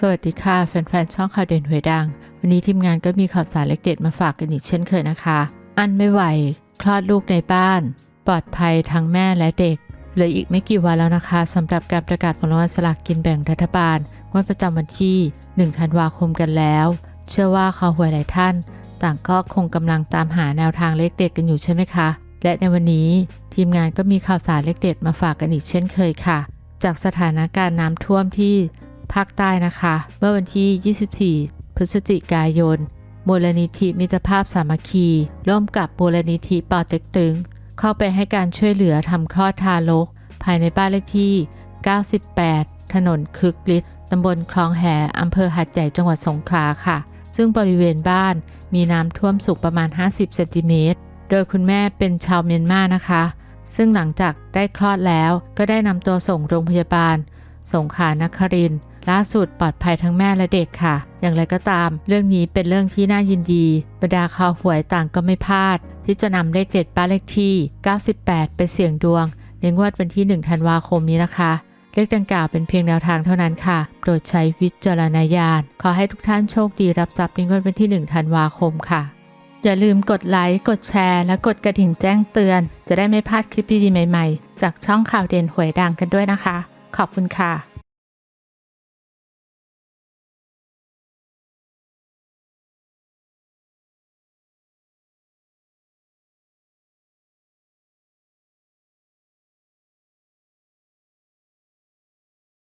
สวัสดีค่ะ แฟนๆ ช่องข่าวเด่นหวยดัง วันนี้ทีมงานก็มีข่าวสารเล็กเด็ดมาฝากกันอีกเช่นเคยนะคะ อันไม่ไหว คลอดลูกในบ้าน ปลอดภัยทั้งแม่และเด็กเหลืออีกไม่กี่วันแล้วนะคะสำหรับการประกาศผลรางวัลสลากกินแบ่งรัฐบาลงวดประจำวันที่ 1 ธันวาคมกันแล้ว เชื่อว่าข่าวหวยหลายท่าน ต่างก็คงกำลังตามหาแนวทางเลขเด็ดกันอยู่ใช่ไหมคะ และในวันนี้ทีมงานก็มีข่าวสารเลขเด็ดมาฝากกันอีกเช่นเคยค่ะ จากสถานการณ์น้ำท่วมที่ ภาคใต้นะคะ เมื่อวันที่ 24 พฤศจิกายน มูลนิธิมิตรภาพสามัคคี ร่วมกับมูลนิธิปอเต็กตึง เข้าไปให้การช่วยเหลือทำคลอดทารก ภายในบ้านเลขที่ 98 ถนนคึกฤทธิ์ตำบลคลองแหอำเภอหัดใหญ่จังหวัดสงขลาค่ะ ซึ่งบริเวณบ้านมีน้ำท่วมสูงประมาณ 50 เซนติเมตร โดยคุณแม่เป็นชาวเมียนมานะคะ ซึ่งหลังจากได้คลอดแล้วก็ได้นำตัวส่งโรงพยาบาล สงขานครินล่าสุดปลอดภัยทั้งแม่และเด็กค่ะ อย่างไรก็ตาม เรื่องนี้เป็นเรื่องที่น่ายินดีบรรดาข่าวหวยต่างก็ไม่พลาด ที่จะนำเลขเด็ดบ้าเลขที่ 98 ไปเสี่ยงดวง ในงวดวันที่ 1 ธันวาคมนี้นะคะ เลขดังกล่าวเป็นเพียงแนวทางเท่านั้นค่ะ โปรดใช้วิจารณญาณ ขอให้ทุกท่านโชคดีรับทรัพย์ในงวดวันที่ 1 ธันวาคมค่ะ อย่าลืมกดไลค์ กดแชร์ และกดกระดิ่งแจ้งเตือน จะได้ไม่พลาดคลิปดีๆใหม่ ๆ จากช่องข่าวเด่นหวยดังกันด้วยนะคะ ขอบคุณค่ะ